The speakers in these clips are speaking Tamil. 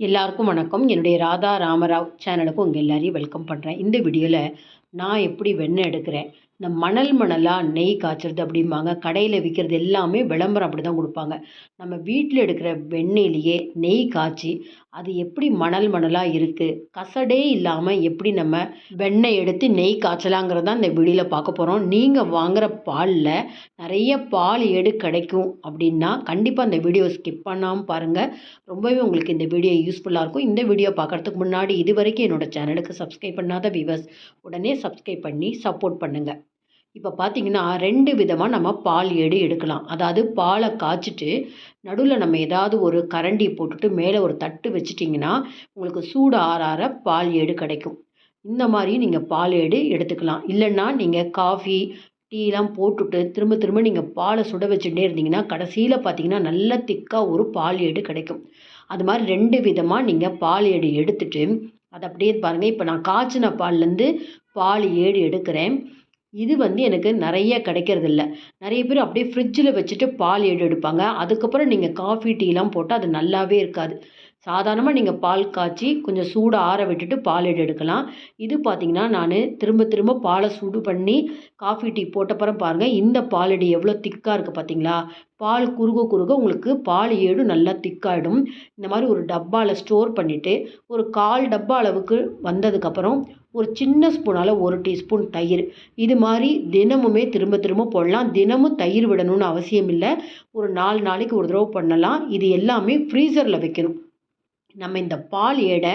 எல்லாருக்கும் வணக்கம். என்னுடைய ராதா ராமராவ் சேனலுக்கு உங்கள் எல்லாரையும் வெல்கம் பண்ணுறேன் இந்த வீடியோவில் நான் எப்படி வெண்ணெய் எடுக்கிறேன் இந்த மணல் மணலாக நெய் காய்ச்சறது அப்படிம்பாங்க. கடையில் விற்கிறது எல்லாமே விளம்பரம் அப்படி தான் கொடுப்பாங்க. நம்ம வீட்டில் எடுக்கிற வெண்ணெயிலேயே நெய் காய்ச்சி அது எப்படி மணல் மணலாக இருக்குது கசடே இல்லாமல் எப்படி நம்ம வெண்ணெய் எடுத்து நெய் காய்ச்சலாங்கிறது தான் இந்த வீடியோவில் பார்க்க போகிறோம் நீங்கள் வாங்குகிற பாலில் நிறைய பால் எடு கிடைக்கும் அப்படின்னா கண்டிப்பாக அந்த வீடியோ ஸ்கிப் பண்ணாமல் பாருங்கள் ரொம்பவே உங்களுக்கு இந்த வீடியோ யூஸ்ஃபுல்லாக இருக்கும். இந்த வீடியோ பார்க்குறதுக்கு முன்னாடி இது வரைக்கும் என்னோடய சேனலுக்கு சப்ஸ்கிரைப் பண்ணாத வியூவர்ஸ் உடனே சப்ஸ்கிரைப் பண்ணி சப்போர்ட் பண்ணுங்கள் இப்போ பார்த்தீங்கன்னா ரெண்டு விதமாக நம்ம பால் ஏடு எடுக்கலாம். அதாவது பாலை காய்ச்சிட்டு நடுவில் நம்ம ஏதாவது ஒரு கரண்டி போட்டுட்டு மேலே ஒரு தட்டு வச்சிட்டிங்கன்னா உங்களுக்கு சூடு ஆற ஆற பால் ஏடு கிடைக்கும். இந்த மாதிரி நீங்கள் பால் ஏடு எடுத்துக்கலாம். இல்லைன்னா நீங்கள் காஃபி டீலாம் போட்டுட்டு திரும்ப திரும்ப நீங்கள் பாலை சுட வச்சுட்டே இருந்தீங்கன்னா கடைசியில் பார்த்தீங்கன்னா நல்ல திக்காக ஒரு பால் ஏடு கிடைக்கும். அது மாதிரி ரெண்டு விதமாக நீங்கள் பால் ஏடு எடுத்துட்டு அதை அப்படியே பாருங்கள் இப்போ நான் காய்ச்சின பால்லேருந்து பால் ஏடு எடுக்கிறேன். இது வந்து எனக்கு நிறைய கிடைக்கிறதில்ல. நிறைய பேர் அப்படியே ஃப்ரிட்ஜில் வச்சுட்டு பால் ஏடு எடுப்பாங்க. அதுக்கப்புறம் நீங்கள் காஃபி டீலாம் போட்டால் அது நல்லாவே இருக்காது. சாதாரணமாக நீங்கள் பால் காய்ச்சி கொஞ்சம் சூடு ஆற விட்டுட்டு பால் ஏடு எடுக்கலாம். இது பார்த்திங்கன்னா நான் திரும்ப திரும்ப பாலை சூடு பண்ணி காஃபி டீ போட்டப்புறம் பாருங்கள் இந்த பால் எவ்வளோ திக்காக இருக்குது பார்த்தீங்களா பால் குறுக குறுக உங்களுக்கு பால் ஏடு நல்லா திக்காயிடும் இந்த மாதிரி ஒரு டப்பாவில் ஸ்டோர் பண்ணிவிட்டு ஒரு கால் டப்பா அளவுக்கு வந்ததுக்கப்புறம் ஒரு சின்ன ஸ்பூனால் ஒரு டீஸ்பூன் தயிர். இது மாதிரி தினமுமே திரும்ப திரும்ப போடலாம். தினமும் தயிர் விடணும்னு அவசியம் இல்லை ஒரு நாலு நாளைக்கு ஒரு தடவை பண்ணலாம். இது எல்லாமே ஃப்ரீசரில் வைக்கணும். நம்ம இந்த பால் ஏடை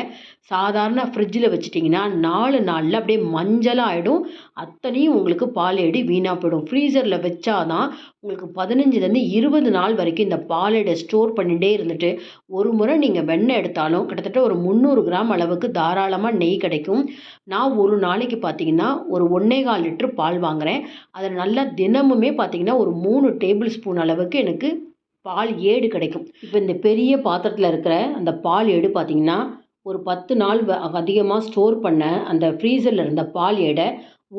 சாதாரண ஃப்ரிட்ஜில் வச்சிட்டிங்கன்னா நாலு நாளில் அப்படியே மஞ்சளாக ஆகிடும் அத்தனையும் உங்களுக்கு பால் எடை வீணாக போயிடும். ஃப்ரீசரில் வச்சாதான் உங்களுக்கு பதினஞ்சுலேருந்து இருபது நாள் வரைக்கும் இந்த பால் எடை ஸ்டோர் பண்ணிகிட்டே இருந்துட்டு ஒரு முறை நீங்கள் வெண்ணெய் எடுத்தாலும் கிட்டத்தட்ட ஒரு முந்நூறு கிராம் அளவுக்கு தாராளமாக நெய் கிடைக்கும். நான் ஒரு நாளைக்கு பார்த்தீங்கன்னா ஒரு ஒன்றே கால் லிட்டர் பால் வாங்குகிறேன் அதில் நல்லா தினமுமே பார்த்தீங்கன்னா ஒரு மூணு டேபிள் ஸ்பூன் அளவுக்கு எனக்கு பால் ஏடு கிடைக்கும். இப்போ இந்த பெரிய பாத்திரத்தில் இருக்கிற அந்த பால் ஏடு பார்த்திங்கன்னா ஒரு பத்து நாள் அதிகமாக ஸ்டோர் பண்ண அந்த ஃப்ரீசரில் இருந்த பால் ஏடை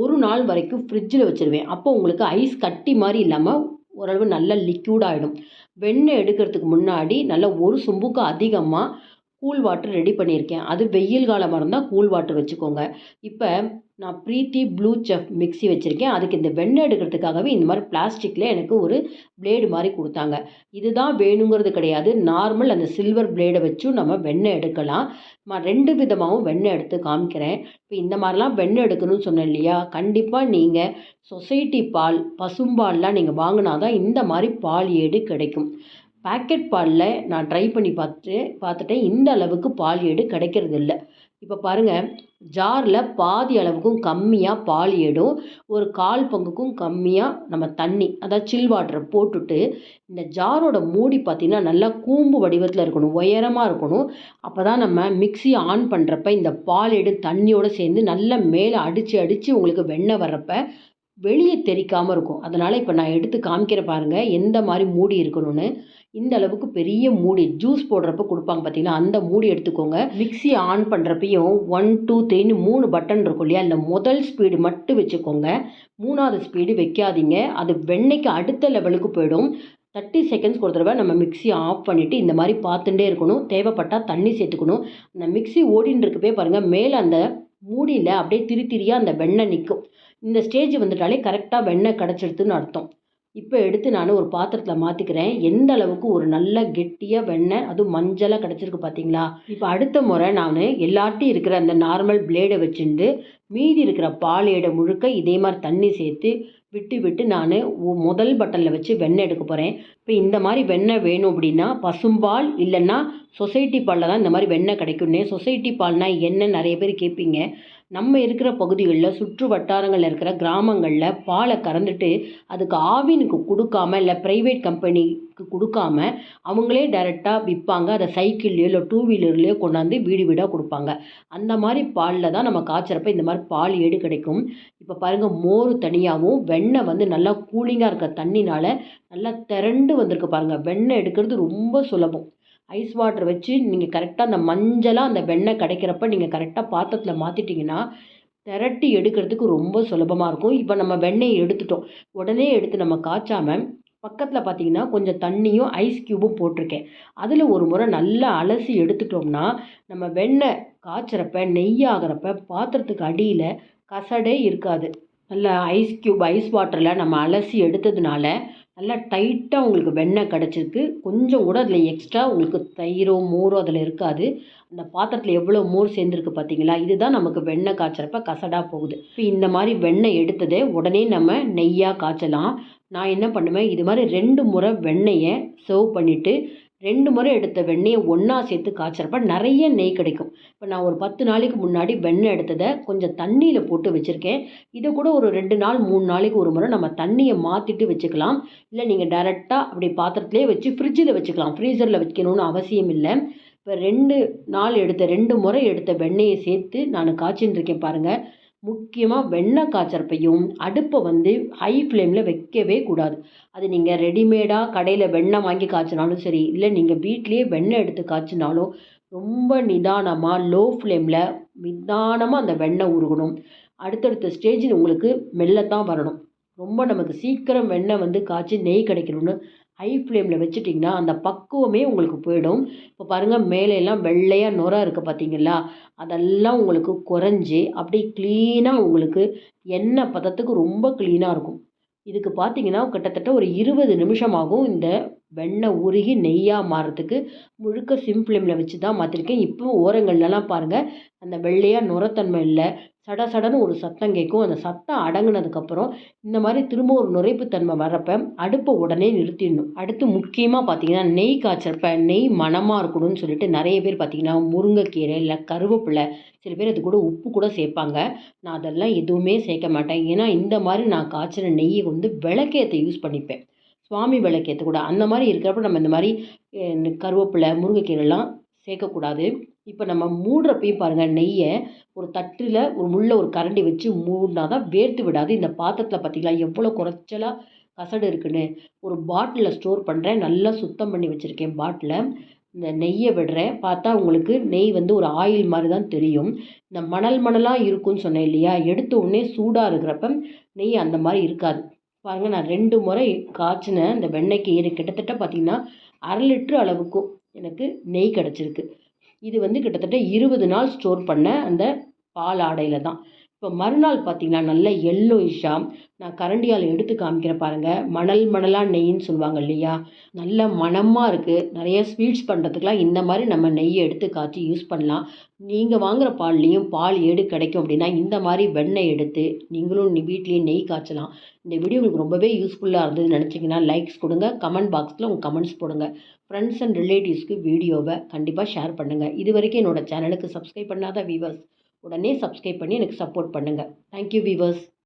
ஒரு நாள் வரைக்கும் ஃப்ரிட்ஜில் வச்சுருவேன். அப்போ உங்களுக்கு ஐஸ் கட்டி மாதிரி இல்லாமல் ஓரளவு நல்ல லிக்யூட் ஆகிடும் வெண்ணெய் எடுக்கிறதுக்கு முன்னாடி நல்லா ஒரு சொம்புக்கு அதிகமாக கூல் வாட்டர் ரெடி பண்ணியிருக்கேன். அது வெயில் காலமாக இருந்தால் கூல் வாட்டர் வச்சுக்கோங்க. இப்போ நான் ப்ரீத்தி ப்ளூ செஃப் மிக்ஸி வச்சுருக்கேன். அதுக்கு இந்த வெண்ணெய் எடுக்கிறதுக்காகவே இந்த மாதிரி பிளாஸ்டிக்கில் எனக்கு ஒரு பிளேடு மாதிரி கொடுத்தாங்க. இதுதான் வேணுங்கிறது கிடையாது. நார்மல் அந்த சில்வர் பிளேடை வச்சும் நம்ம வெண்ணெய் எடுக்கலாம். நான் ரெண்டு விதமாகவும் வெண்ணெய் எடுத்து காமிக்கிறேன். இப்போ இந்த மாதிரிலாம் வெண்ணெய் எடுக்கணும்னு சொன்னேன் இல்லையா? கண்டிப்பாக நீங்கள் சொசைட்டி பால் பசும்பால்லாம் நீங்கள் வாங்கினா தான் இந்த மாதிரி பால் ஏடு கிடைக்கும். பேக்கெட் பாலில் நான் ட்ரை பண்ணி பார்த்துட்டு பார்த்துட்டேன். இந்த அளவுக்கு பால் ஏடு கிடைக்கிறது இல்லை இப்போ பாருங்கள் ஜாரில் பாதி அளவுக்கும் கம்மியாக பால் ஏடும். ஒரு கால் பங்குக்கும் கம்மியாக நம்ம தண்ணி அதாவது சில் வாட்டரை போட்டுட்டு இந்த ஜாரோட மூடி பார்த்திங்கன்னா நல்லா கூம்பு வடிவத்தில் இருக்கணும் உயரமாக இருக்கணும். அப்போ தான் நம்ம மிக்சி ஆன் பண்ணுறப்ப இந்த பால் ஏடு தண்ணியோடு சேர்ந்து நல்லா மேலே அடித்து அடித்து உங்களுக்கு வெண்ணெய் வர்றப்ப வெளியே தெரிக்காமல் இருக்கும். அதனால் இப்போ நான் எடுத்து காமிக்கிற பாருங்கள் எந்த மாதிரி மூடி இருக்கணும்னு. இந்த அளவுக்கு பெரிய மூடி ஜூஸ் போடுறப்ப கொடுப்பாங்க பார்த்தீங்கன்னா அந்த மூடி எடுத்துக்கோங்க. மிக்சி ஆன் பண்ணுறப்பையும் ஒன் டூ த்ரீன்னு மூணு பட்டன் இருக்கும் இல்லையா அந்த முதல் ஸ்பீடு மட்டும் வச்சுக்கோங்க. மூணாவது ஸ்பீடு வைக்காதீங்க. அது வெண்ணெய்க்கு அடுத்த லெவலுக்கு போயிடும். தேர்ட்டி செகண்ட்ஸ் ஒரு தடவை நம்ம மிக்ஸி ஆஃப் பண்ணிவிட்டு இந்த மாதிரி பார்த்துட்டே இருக்கணும். தேவைப்பட்டால் தண்ணி சேர்த்துக்கணும். அந்த மிக்ஸி ஓடின்னு இருக்கப்பே பாருங்கள் மேலே அந்த மூடியில் அப்படியே திரி திரியாக அந்த வெண்ணெய் நிற்கும் இந்த ஸ்டேஜ் வந்துட்டாலே கரெக்டாக வெண்ணெய் கிடச்சிடுதுன்னு அர்த்தம். இப்போ எடுத்து நான் ஒரு பாத்திரத்தில் மாற்றிக்கிறேன் எந்த அளவுக்கு ஒரு நல்ல கெட்டியாக வெண்ணெய் அதுவும் மஞ்சளாக கிடச்சிருக்கு பார்த்தீங்களா இப்போ அடுத்த முறை நான் எல்லாட்டையும் இருக்கிற அந்த நார்மல் பிளேடை வச்சுருந்து மீதி இருக்கிற பாலையிட முழுக்க இதே மாதிரி தண்ணி சேர்த்து விட்டு விட்டு நான் முதல் பட்டனில் வச்சு வெண்ணெய் எடுக்க போகிறேன் இப்போ இந்த மாதிரி வெண்ணெய் வேணும் அப்படின்னா பசும்பால் இல்லைன்னா சொசைட்டி பாலில் தான் இந்த மாதிரி வெண்ணெய் கிடைக்கும்னே. சொசைட்டி பால்னால் என்ன நிறைய பேர் கேட்பீங்க நம்ம இருக்கிற பகுதிகளில் சுற்று வட்டாரங்களில் இருக்கிற கிராமங்களில் பாலை கறந்துட்டு அதுக்கு ஆவினுக்கு கொடுக்காம இல்லை ப்ரைவேட் கம்பெனிக்கு கொடுக்காம அவங்களே டைரெக்டாக விற்பாங்க. அதை சைக்கிள்லையோ இல்லை டூ வீலர்லேயோ கொண்டாந்து வீடு வீடாக கொடுப்பாங்க. அந்த மாதிரி பாலில் தான் நம்ம காய்ச்சறப்ப இந்த மாதிரி பால் ஏடு கிடைக்கும். இப்போ பாருங்கள் மோர் தனியாகவும் வெண்ணெய் வந்து நல்லா கூலிங்காக இருக்க தண்ணினால் நல்லா திரண்டு வந்திருக்கு பாருங்கள் வெண்ணெய் எடுக்கிறது ரொம்ப சுலபம். ஐஸ் வாட்டர் வச்சு நீங்கள் கரெக்டாக அந்த மஞ்சளாக அந்த வெண்ணெய் கிடைக்கிறப்ப நீங்கள் கரெக்டாக பாத்திரத்தில் மாற்றிட்டிங்கன்னா திரட்டி எடுக்கிறதுக்கு ரொம்ப சுலபமாக இருக்கும். இப்போ நம்ம வெண்ணெயை எடுத்துட்டோம். உடனே எடுத்து நம்ம காய்ச்சாமல் பக்கத்தில் பார்த்தீங்கன்னா கொஞ்சம் தண்ணியும் ஐஸ் க்யூபும் போட்டிருக்கேன். அதில் ஒரு முறை நல்லா அலசி எடுத்துட்டோம்னா நம்ம வெண்ணெய் காய்ச்சறப்ப நெய் ஆகிறப்ப பாத்திரத்துக்கு அடியில் கசடே இருக்காது. நல்லா ஐஸ் க்யூப் ஐஸ் வாட்டரில் நம்ம அலசி எடுத்ததுனால நல்லா டைட்டாக உங்களுக்கு வெண்ணெய் கிடச்சிருக்கு. கொஞ்சம் கூட அதில் எக்ஸ்ட்ரா உங்களுக்கு தயிரோ மோரோ அதில் இருக்காது. அந்த பாத்திரத்தில் எவ்வளோ மோர் சேர்ந்துருக்கு பார்த்தீங்களா இதுதான் நமக்கு வெண்ணெய் காய்ச்சறப்ப கசடாக போகுது. இப்போ இந்த மாதிரி வெண்ணெய் எடுத்ததே உடனே நம்ம நெய்யாக காய்ச்சலாம். நான் என்ன பண்ணுவேன்? இது மாதிரி ரெண்டு முறை வெண்ணெயை சர்வ் பண்ணிவிட்டு ரெண்டு முறை எடுத்த வெண்ணெயை ஒன்றா சேர்த்து காய்ச்சறப்ப நிறைய நெய் கிடைக்கும். இப்போ நான் ஒரு பத்து நாளைக்கு முன்னாடி வெண்ணெய் எடுத்ததை கொஞ்சம் தண்ணியில் போட்டு வச்சுருக்கேன். இதை கூட ஒரு ரெண்டு நாள் மூணு நாளைக்கு ஒரு முறை நம்ம தண்ணியை மாற்றிட்டு வச்சுக்கலாம். இல்லை நீங்கள் டேரெக்டாக அப்படி பாத்திரத்திலே வச்சு ஃப்ரிட்ஜில் வச்சுக்கலாம். ஃப்ரீசரில் வைக்கணும்னு அவசியம் இல்லை. இப்போ ரெண்டு நாள் எடுத்த ரெண்டு முறை எடுத்த வெண்ணெயை சேர்த்து நான் காய்ச்சின்னு இருக்கேன் பாருங்கள் முக்கியமாக வெண்ணெய் காய்ச்சறப்பையும் அடுப்பை வந்து ஹை ஃப்ளேமில் வைக்கவே கூடாது. அது நீங்கள் ரெடிமேடாக கடையில் வெண்ணெய் வாங்கி காய்ச்சினாலும் சரி இல்லை நீங்கள் வீட்லேயே வெண்ணெய் எடுத்து காய்ச்சினாலும் ரொம்ப நிதானமாக லோ ஃப்ளேமில் நிதானமாக அந்த வெண்ணெய் உருகணும் அடுத்தடுத்த ஸ்டேஜில் உங்களுக்கு மெல்லத்தான் வரணும். ரொம்ப நமக்கு சீக்கிரம் வெண்ணெய் வந்து காய்ச்சி நெய் கிடைக்கணும்னு ஹை ஃப்ளேமில் வச்சுட்டிங்கன்னா அந்த பக்குவமே உங்களுக்கு போயிடும். இப்போ பாருங்கள் மேலே எல்லாம் வெள்ளையாக நுரம் இருக்குது பார்த்தீங்களா அதெல்லாம் உங்களுக்கு குறைஞ்சி அப்படியே க்ளீனாக உங்களுக்கு எண்ணெய் பதத்துக்கு ரொம்ப க்ளீனாக இருக்கும். இதுக்கு பார்த்தீங்கன்னா கிட்டத்தட்ட ஒரு இருபது நிமிஷம் ஆகும் இந்த வெண்ணெய் உருகி நெய்யாக மாறுறதுக்கு. முழுக்க சிம் ஃப்ளேமில் வச்சு தான் மாற்றிருக்கேன் இப்போ ஓரங்கள்லலாம் பாருங்கள் அந்த வெள்ளையாக நுரத்தன்மை இல்லை. சட சடன்னு ஒரு சத்தம் கேட்கும். அந்த சத்தம் அடங்குனதுக்கப்புறம் இந்த மாதிரி திரும்ப ஒரு நுரைப்புத்தன்மை வர்றப்ப அடுப்பை உடனே நிறுத்திடணும். அடுத்து முக்கியமாக பார்த்தீங்கன்னா நெய் காய்ச்சறப்ப நெய் மணமாக இருக்கணும்னு சொல்லிட்டு நிறைய பேர் பார்த்தீங்கன்னா முருங்கைக்கீரை இல்லை கருவேப்பிலை சில பேர் அது கூட உப்பு கூட சேர்ப்பாங்க. நான் அதெல்லாம் எதுவுமே சேர்க்க மாட்டேன். ஏன்னா இந்த மாதிரி நான் காய்ச்சின நெய்யை வந்து விளக்கேற்ற யூஸ் பண்ணிப்பேன். சுவாமி விளக்கேற்ற கூட. அந்த மாதிரி இருக்கிறப்ப நம்ம இந்த மாதிரி கருவேப்பிலை முருங்கைக்கீரைலாம் சேர்க்கக்கூடாது. இப்போ நம்ம மூடுறப்பையும் பாருங்கள் நெய்யை ஒரு தட்டில் ஒரு முள்ள ஒரு கரண்டி வச்சு மூடினா தான் வேர்த்து விடாது. இந்த பாத்திரத்தில் பார்த்தீங்களா எவ்வளோ குறைச்சலாக கசடு இருக்குன்னு. ஒரு பாட்டிலில் ஸ்டோர் பண்ணுறேன் நல்லா சுத்தம் பண்ணி வச்சுருக்கேன் பாட்டிலை. இந்த நெய்யை விடுறேன். பார்த்தா உங்களுக்கு நெய் வந்து ஒரு ஆயில் மாதிரி தான் தெரியும். இந்த மணல் மணலாக இருக்கும்னு சொன்னேன் இல்லையா? எடுத்த உடனே சூடாக இருக்கிறப்ப நெய் அந்த மாதிரி இருக்காது. பாருங்கள் நான் ரெண்டு முறை காய்ச்சின இந்த வெண்ணெய்க்கு எனக்கு கிட்டத்தட்ட பார்த்திங்கன்னா அரை லிட்ரு அளவுக்கும் எனக்கு நெய் கிடச்சிருக்கு. இது வந்து கிட்டத்தட்ட இருபது நாள் ஸ்டோர் பண்ண அந்த பால் ஆடையில் தான் இப்போ மறுநாள் பார்த்தீங்கன்னா நல்ல எல்லோயிஷாக நான் கரண்டியால் எடுத்து காமிக்கிறேன் பாருங்கள் மணல் மணலாக நெய்ன்னு சொல்லுவாங்க இல்லையா? நல்ல மணமாக இருக்குது நிறைய ஸ்வீட்ஸ் பண்ணுறதுக்கெலாம் இந்த மாதிரி நம்ம நெய்யை எடுத்து காய்ச்சி யூஸ் பண்ணலாம். நீங்கள் வாங்குகிற பால்லேயும் பால் ஏடு கிடைக்கும் அப்படின்னா இந்த மாதிரி வெண்ணெய் எடுத்து நீங்களும் வீட்லேயே நெய் காய்ச்சலாம். இந்த வீடியோ உங்களுக்கு ரொம்பவே யூஸ்ஃபுல்லாக இருந்ததுன்னு நினச்சிங்கன்னா லைக்ஸ் கொடுங்க. கமெண்ட் பாக்ஸில் உங்கள் கமெண்ட்ஸ் போடுங்க. ஃப்ரெண்ட்ஸ் அண்ட் ரிலேட்டிவ்ஸ்க்கு வீடியோவை கண்டிப்பாக ஷேர் பண்ணுங்கள் இது வரைக்கும் என்னோடய சேனலுக்கு சப்ஸ்கிரைப் பண்ணாத வீவர்ஸ் உடனே சப்ஸ்கிரைப் பண்ணி எனக்கு சப்போர்ட் பண்ணுங்கள் தேங்க்யூ வீவர்ஸ்